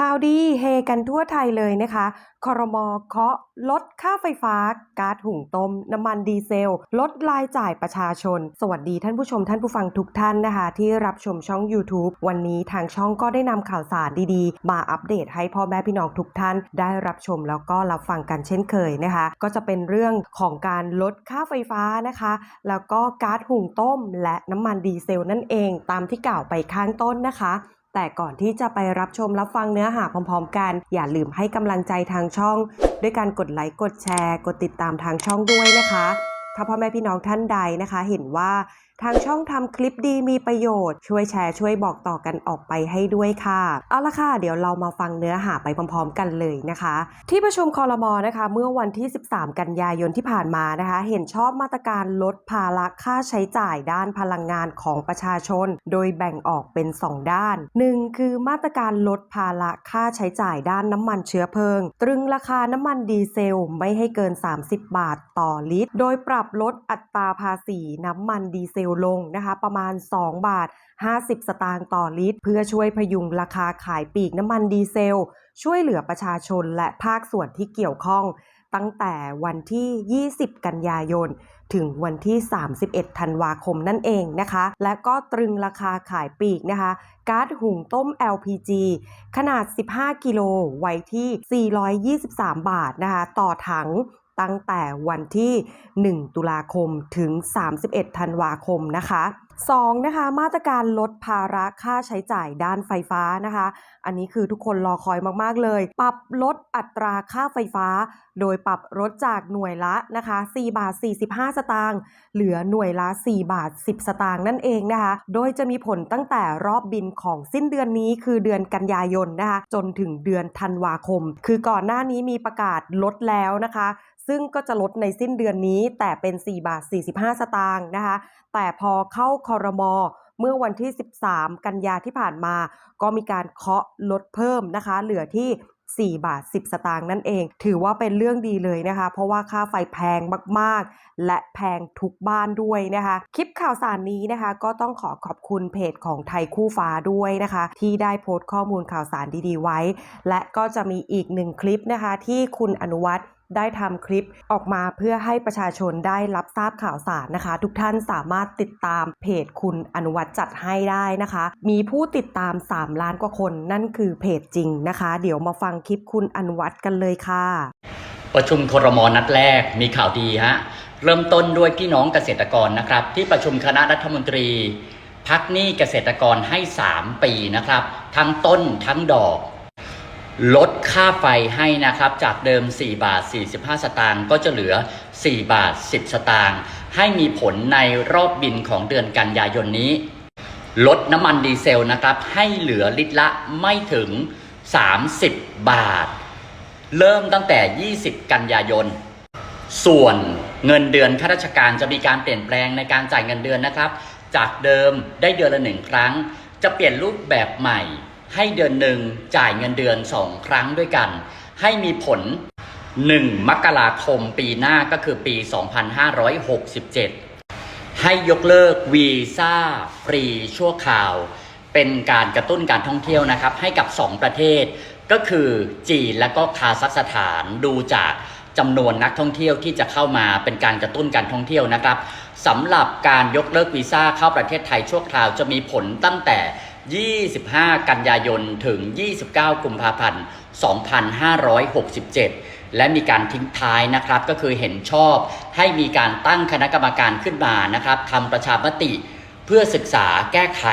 ข่าวดีเฮกันทั่วไทยเลยนะคะ คอรมอเคาะลดค่าไฟฟ้า ก๊าซหุงต้ม น้ำมันดีเซล ลดรายจ่ายประชาชน สวัสดีท่านผู้ชมท่านผู้ฟังทุกท่านนะคะ ที่รับชมช่อง YouTube วันนี้ทางช่องก็ได้นำข่าวสารดีๆ มาอัปเดตให้พ่อแม่พี่น้องทุกท่าน ได้รับชมแล้วก็รับฟังกันเช่นเคยนะคะ ก็จะเป็นเรื่องของการลดค่าไฟฟ้านะคะ แล้วก็ก๊าซหุงต้ม และน้ำมันดีเซลนั่นเอง ตามที่กล่าวไปข้างต้นนะคะ แต่ก่อนที่จะไปรับชมรับฟังเนื้อหาพร้อมๆ กัน อย่าลืมให้กำลังใจทางช่อง ด้วยการกดไลค์กดแชร์ กดติดตามทางช่องด้วยนะคะ ถ้าพ่อแม่พี่น้องท่านใดนะคะ เห็นว่า ทางช่องทำคลิปดีมีประโยชน์ ช่วยแชร์ช่วยบอกต่อกันออกไปให้ด้วยค่ะ เอาละค่ะ เดี๋ยวเรามาฟังเนื้อหาไปพร้อม ๆ กันเลยนะคะ ที่ประชุมคอรมอนะคะ เมื่อวันที่ 13 กันยายนที่ผ่านมานะคะ เห็นชอบมาตรการลดภาระค่าใช้จ่ายด้านพลังงานของประชาชน โดยแบ่งออกเป็น 2 ด้าน 1. คือมาตรการลดภาระค่าใช้จ่ายด้านน้ำมันเชื้อเพลิง ตรึงราคาน้ำมันดีเซลไม่ให้เกิน 30 บาทต่อลิตร โดยปรับลดอัตราภาษีน้ำมันดีเซลลงนะคะ ประมาณ 2 บาท 50 สตางค์ต่อลิตร เพื่อช่วยพยุงราคาขายปีกน้ำมันดีเซล ช่วยเหลือประชาชนและภาคส่วนที่เกี่ยวข้อง ตั้งแต่วันที่ 20 กันยายน ถึงวันที่ 31 ธันวาคมนั่นเองนะคะ และก็ตรึงราคาขายปีกนะคะ ก๊าซหุงต้ม LPG ขนาด 15 กิโลไว้ที่ 423 บาทนะคะ ต่อถัง ตั้งแต่วันที่ 1 ตุลาคมถึง 31 ธันวาคมนะคะ 2. นะคะมาตรการลดภาระค่าใช้จ่ายด้านไฟฟ้านะคะ อันนี้คือทุกคนรอคอยมากๆเลย ปรับลดอัตราค่าไฟฟ้า โดยปรับลดจากหน่วยละนะคะ4บาท45 สตางค์เหลือหน่วยละ4บาท10 สตางค์นั่นเองนะคะ โดยจะมีผลตั้งแต่รอบบินของสิ้นเดือนนี้คือเดือนกันยายนนะคะจนถึงเดือนธันวาคม คือก่อนหน้านี้มีประกาศลดแล้วนะคะ ซึ่งก็จะลดในสิ้นเดือนนี้แต่เป็น 4 บาท 45 สตางค์นะคะ แต่พอเข้าคอรมอเมื่อวันที่ 13 กันยาที่ผ่านมา ก็มีการเคาะลดเพิ่มนะคะ เหลือที่ 4 บาท 10 สตางค์นั่นเอง ถือว่าเป็นเรื่องดีเลยนะคะ เพราะว่าค่าไฟแพงมาก ๆ และแพงทุกบ้านด้วยนะคะ คลิปข่าวสารนี้นะคะ ก็ต้องขอขอบคุณเพจของไทยคู่ฟ้าด้วยนะคะ ที่ได้โพสต์ข้อมูลข่าวสารดี ๆ ไว้ และก็จะมีอีกหนึ่งคลิปนะคะ ที่คุณอนุวัฒน์ ได้ทำคลิปออกมาเพื่อให้ประชาชนได้รับทราบข่าวสารนะคะ ทุกท่านสามารถติดตามเพจคุณอนุวัฒน์จัดให้ได้นะคะ มีผู้ติดตาม 3 ล้านกว่าคนนั่นคือเพจจริงนะคะ เดี๋ยวมาฟังคลิปคุณอนุวัฒน์กันเลยค่ะ ประชุมครมนัดแรกมีข่าวดีฮะเริ่มต้นด้วยพี่น้องเกษตรกรนะครับ ที่ประชุมคณะรัฐมนตรีพักหนี้เกษตรกรให้ 3 ปีนะครับ ทั้งต้นทั้งดอก ลดค่าไฟให้นะครับ จากเดิม 4 บาท 45 สตางค์ก็จะเหลือ 4 บาท 10 สตางค์ให้มีผลในรอบบินของเดือนกันยายนนี้ ลดน้ำมันดีเซลนะครับ ให้เหลือลิตรละไม่ถึง 30 บาท เริ่มตั้งแต่ 20 กันยายน ส่วนเงินเดือนข้าราชการจะมีการเปลี่ยนแปลงในการจ่ายเงินเดือนนะครับ จากเดิมได้เดือนละหนึ่งครั้ง จะเปลี่ยนรูปแบบใหม่ ให้เดือนหนึ่งจ่ายเงินเดือน 2 ครั้งด้วยกัน ให้มีผล 1 มกราคมปีหน้าก็คือปี 2567 ให้ยกเลิกวีซ่าฟรีชั่วคราว เป็นการกระตุ้นการท่องเที่ยวนะครับ ให้กับ 2 ประเทศ ก็คือจีนและก็คาซัคสถานดูจากจำนวนนักท่องเที่ยวที่จะเข้ามาเป็นการกระตุ้นการท่องเที่ยวนะครับสำหรับการยกเลิกวีซ่าเข้าประเทศไทยชั่วคราวจะมีผลตั้งแต่ 25 กันยายนถึง 29 กุมภาพันธ์ 2567 และมีการทิ้งท้ายนะครับ ก็คือเห็นชอบให้มีการตั้งคณะกรรมการขึ้นมานะครับทำประชามติเพื่อศึกษาแก้ไข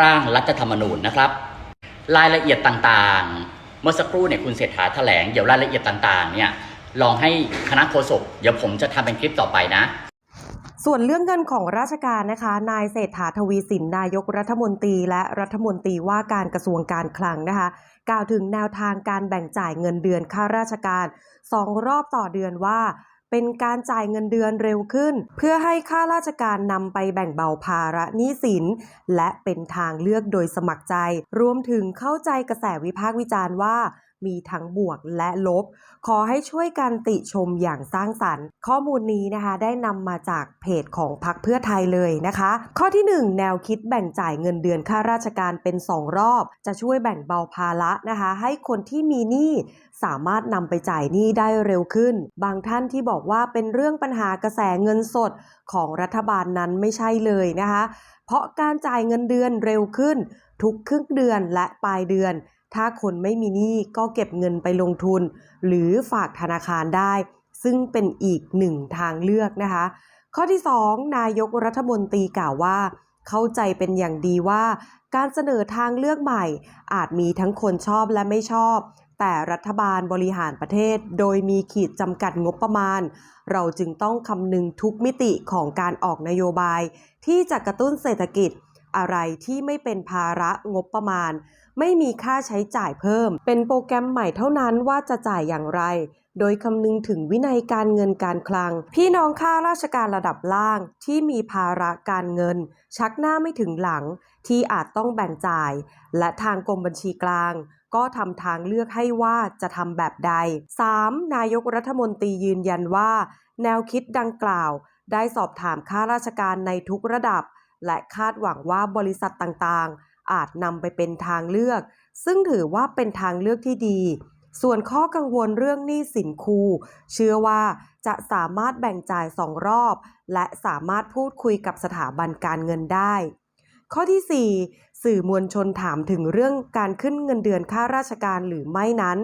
ร่างรัฐธรรมนูญนะครับ รายละเอียดต่างๆ เมื่อสักครู่เนี่ยคุณเศรษฐาแถลงเดี๋ยวรายละเอียดต่างๆเนี่ยลองให้คณะโฆษกเดี๋ยวผมจะทำเป็นคลิปต่อไปนะ ส่วนเรื่องเงินของราชการนะคะ นายเศรษฐาทวีสินนายกรัฐมนตรี และรัฐมนตรีว่าการกระทรวงการคลังนะคะ กล่าวถึงแนวทางการแบ่งจ่ายเงินเดือนข้าราชการสองรอบต่อเดือนว่า เป็นการจ่ายเงินเดือนเร็วขึ้น เพื่อให้ข้าราชการนำไปแบ่งเบาภาระหนี้สิน และเป็นทางเลือกโดยสมัครใจ รวมถึงเข้าใจกระแสวิพากษ์วิจารณ์ว่า มีทั้งบวกและลบ ขอให้ช่วยกันติชมอย่างสร้างสรรค์ ข้อมูลนี้นะคะได้นำมาจากเพจของพรรคเพื่อไทยเลยนะคะ ข้อที่ 1 แนวคิดแบ่งจ่ายเงินเดือนข้าราชการเป็น 2 รอบ จะช่วยแบ่งเบาภาระนะคะ ให้คนที่มีหนี้สามารถนำไปจ่ายหนี้ได้เร็วขึ้น บางท่านที่บอกว่าเป็นเรื่องปัญหากระแสเงินสดของรัฐบาลนั้นไม่ใช่เลยนะคะ เพราะการจ่ายเงินเดือนเร็วขึ้นทุกครึ่งเดือนและปลายเดือน ถ้าคนไม่มีหนี้ก็เก็บเงินไปลงทุน หรือฝากธนาคารได้ ซึ่งเป็นอีกหนึ่งทางเลือกนะคะ ข้อที่ 2 นายกรัฐมนตรีกล่าวว่า เข้าใจเป็นอย่างดีว่า การเสนอทางเลือกใหม่ อาจมีทั้งคนชอบและไม่ชอบ แต่รัฐบาลบริหารประเทศ โดยมีขีดจำกัดงบประมาณ เราจึงต้องคำนึงทุกมิติของการออกนโยบาย ที่จะกระตุ้นเศรษฐกิจอะไรที่ไม่เป็นภาระงบประมาณ ไม่มีค่าใช้จ่ายเพิ่ม เป็นโปรแกรมใหม่เท่านั้นว่าจะจ่ายอย่างไร โดยคำนึงถึงวินัยการเงินการคลัง พี่น้องข้าราชการระดับล่างที่มีภาระการเงิน ชักหน้าไม่ถึงหลังที่อาจต้องแบ่งจ่าย และทางกรมบัญชีกลาง ก็ทำทางเลือกให้ว่าจะทำแบบใด 3. นายกรัฐมนตรียืนยันว่า แนวคิดดังกล่าว ได้สอบถามข้าราชการในทุกระดับ และคาดหวังว่าบริษัทต่างๆ อาจนำไปเป็นทางเลือก ซึ่งถือว่าเป็นทางเลือกที่ดี ส่วนข้อกังวลเรื่องหนี้สินครูเชื่อว่าจะสามารถแบ่งจ่ายสองรอบ และสามารถพูดคุยกับสถาบันการเงินได้ข้อที่ 4 สื่อมวลชนถามถึงเรื่องการขึ้นเงินเดือนข้าราชการหรือไม่นั้น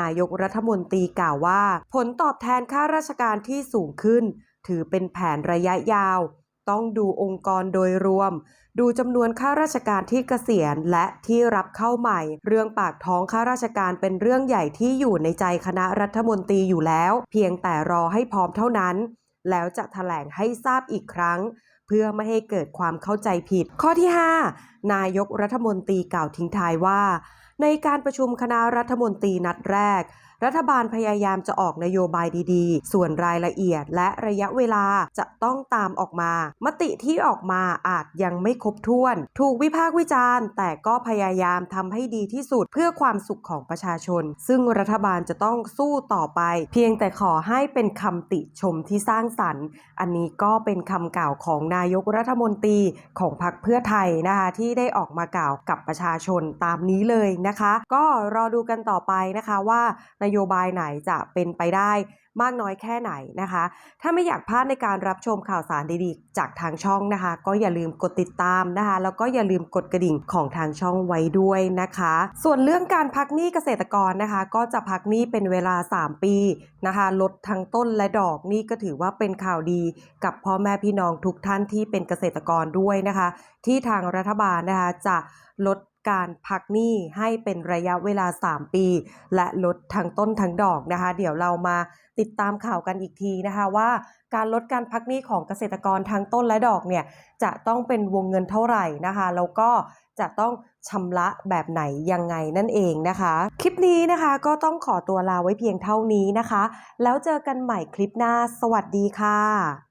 นายกรัฐมนตรีกล่าวว่า ผลตอบแทนข้าราชการที่สูงขึ้น ถือเป็นแผนระยะยาว ต้องดูองค์กรโดยรวม ดูจำนวนข้าราชการที่เกษียณและที่รับเข้าใหม่ เรื่องปากท้องข้าราชการเป็นเรื่องใหญ่ที่อยู่ในใจคณะรัฐมนตรีอยู่แล้ว เพียงแต่รอให้พร้อมเท่านั้น แล้วจะแถลงให้ทราบอีกครั้งเพื่อไม่ให้เกิดความเข้าใจผิด ข้อที่ 5 นายกรัฐมนตรีกล่าวทิ้งท้ายว่า ในการประชุมคณะรัฐมนตรีนัดแรก รัฐบาลพยายามจะออกนโยบายดีๆ ส่วนรายละเอียดและระยะเวลาจะต้องตามออกมา มติที่ออกมาอาจยังไม่ครบถ้วน ถูกวิพากษ์วิจารณ์ แต่ก็พยายามทำให้ดีที่สุดเพื่อความสุขของประชาชน ซึ่งรัฐบาลจะต้องสู้ต่อไป เพียงแต่ขอให้เป็นคำติชมที่สร้างสรรค์ อันนี้ก็เป็นคำกล่าวของนายกรัฐมนตรีของพรรคเพื่อไทยนะคะที่ได้ออกมากล่าวกับประชาชนตามนี้เลยนะคะ ก็รอดูกันต่อไปนะคะว่านโยบายไหนจะเป็นไปได้มากน้อยแค่ไหนนะคะ ถ้าไม่อยากพลาดในการรับชมข่าวสารดีๆ จากทางช่องนะคะ ก็อย่าลืมกดติดตามนะคะ แล้วก็อย่าลืมกดกระดิ่งของทางช่องไว้ด้วยนะคะ ส่วนเรื่องการพักหนี้เกษตรกรนะคะ ก็จะพักหนี้เป็นเวลา 3 ปีนะคะ ลดทั้งต้นและดอกนี่ก็ถือว่าเป็นข่าวดี กับพ่อแม่พี่น้องทุกท่านที่เป็นเกษตรกรด้วยนะคะ ที่ทางรัฐบาลนะคะจะลด การพักหนี้ให้เป็นระยะเวลา 3 ปี และลดทั้งต้นทั้งดอกนะคะ เดี๋ยวเรามาติดตามข่าวกันอีกทีนะคะว่าการลดการพักหนี้ของเกษตรกรทั้งต้นและดอกเนี่ยจะต้องเป็นวงเงินเท่าไหร่นะคะ แล้วก็จะต้องชำระแบบไหนยังไงนั่นเองนะคะ คลิปนี้นะคะก็ต้องขอตัวลาไว้เพียงเท่านี้นะคะ แล้วเจอกันใหม่คลิปหน้า สวัสดีค่ะ